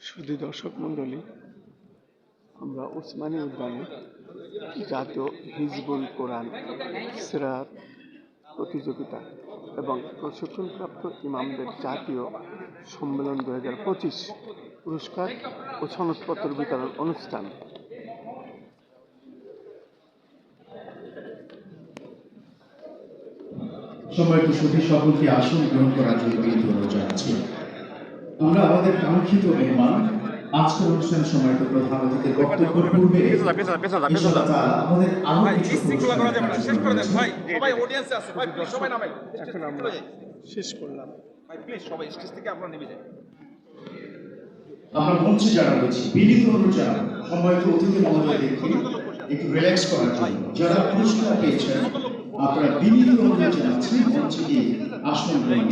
শুধু দর্শক মণ্ডলী আমরা ওসমানী উদ্যানে জাতীয় হিজবুল কোরআন সিরাত প্রতিযোগিতা এবং প্রশিক্ষণপ্রাপ্ত ইমামদের জাতীয় সম্মেলন দু হাজার পঁচিশ পুরস্কার ও সনদপত্র বিতরণ অনুষ্ঠান। সম্মানিত সুধী সকলকে আসন গ্রহণ করার জন্য আমরা আমাদের কাঙ্ক্ষিত মেহমান আজকের অনুষ্ঠানের সম্মানিত প্রধান অতিথির বক্তব্যের পূর্বে আমাদের আরও ভাই কিছু শৃঙ্খলা করা যাবে শেষ করে দেন ভাই সবাই অডিয়েন্সে আছে ভাই প্লিজ সবাই নামাই। এখন আমরা শেষ করলাম। ভাই প্লিজ সবাই স্টেজ থেকে আপনারা নেমে যান। আমরা মঞ্চে যারা রয়েছি বিনীত অনুরোধ জানাব সম্মানিত অতিথি মহোদয়দেরকে একটু রিল্যাক্স করার জন্য। যারা পুরস্কার পেয়েছেন আপনারা বিনীত অনুরোধ জানাচ্ছি মঞ্চে গিয়ে আসন। গ্রহণ